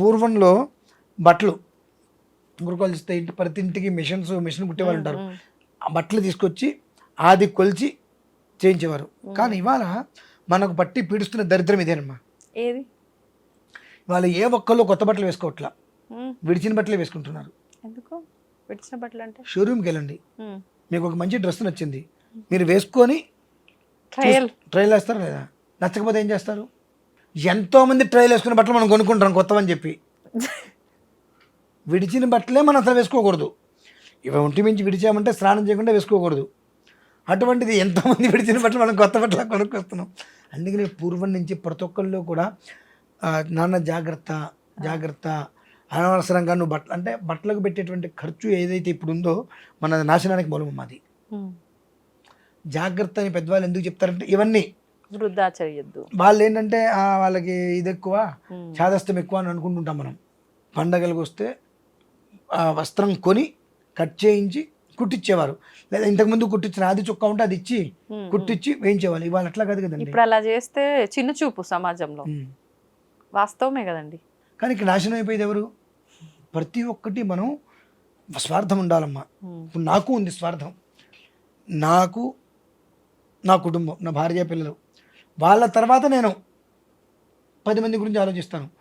పూర్వంలో బట్టలు గురుకులు ఇస్తే ఇంటి ప్రతి ఇంటికి మిషన్స్ మిషన్ కుట్టేవాళ్ళు ఉంటారు. ఆ బట్టలు తీసుకొచ్చి ఆది కొలిచి చేయించేవారు. కానీ ఇవాళ మనకు బట్టి పీడిస్తున్న దరిద్రం ఇదేనమ్మా. ఏది? ఇవాళ ఏ ఒక్కళ్ళు కొత్త బట్టలు వేసుకోవట్లా. విడిచిన బట్టలే వేసుకుంటున్నారు. ఎందుకు? విడిచిన బట్టలు అంటే? షోరూమ్కి వెళ్ళండి. మీకు ఒక మంచి డ్రెస్ నచ్చింది. మీరు వేసుకొని ట్రయల్. ట్రైల్ వేస్తారా లేదా? నచ్చకపోతే ఏం చేస్తారు? ఎంతో మంది ట్రైల్ వేసుకునే బట్టలు మనం కొనుక్కుంటాం కొత్తవని చెప్పి. విడిచిన బట్టలే మనం అసలు వేసుకోకూడదు. ఇవి ఒంటి మించి విడిచామంటే స్నానం చేయకుండా వేసుకోకూడదు. అటువంటిది ఎంతోమంది విడిచిన బట్టలు మనం కొత్త బట్టలు కొనుక్కొస్తున్నాం. అందుకని పూర్వం నుంచి ప్రతి ఒక్కళ్ళు కూడా నాన్న జాగ్రత్త జాగ్రత్త అనవసరంగా నువ్వు బట్టలు అంటే బట్టలకు పెట్టేటువంటి ఖర్చు ఏదైతే ఇప్పుడు ఉందో మన నాశనానికి మూలం అది ఉమ్, జాగ్రత్త అని పెద్దవాళ్ళు ఎందుకు చెప్తారంటే ఇవన్నీ వృద్ధా చేయొద్దు. వాళ్ళు ఏంటంటే వాళ్ళకి ఇది ఎక్కువ చాదస్తం ఎక్కువ అని అనుకుంటుంటాం మనం. పండగలకు వస్తే ఆ వస్త్రం కొని కట్ చేయించి కుట్టించేవారు లేదా ఇంతకుముందు కుట్టించిన అది చొక్కా ఉంటే అది ఇచ్చి కుట్టించి వేయించేవాళ్ళు. ఇవాళ అట్లా కాదు కదండి. ఇప్పుడు అలా చేస్తే చిన్న చూపు సమాజంలో. వాస్తవమే కదండి. కానీ ఇక్కడ నాశనం అయిపోయేది ఎవరు? ప్రతి ఒక్కటి మనం స్వార్థం ఉండాలమ్మా. ఇప్పుడు నాకు ఉంది స్వార్థం. నాకు నా కుటుంబం నా భార్య పిల్లలు. వాళ్ళ తర్వాత నేను పది మంది గురించి ఆలోచిస్తాను.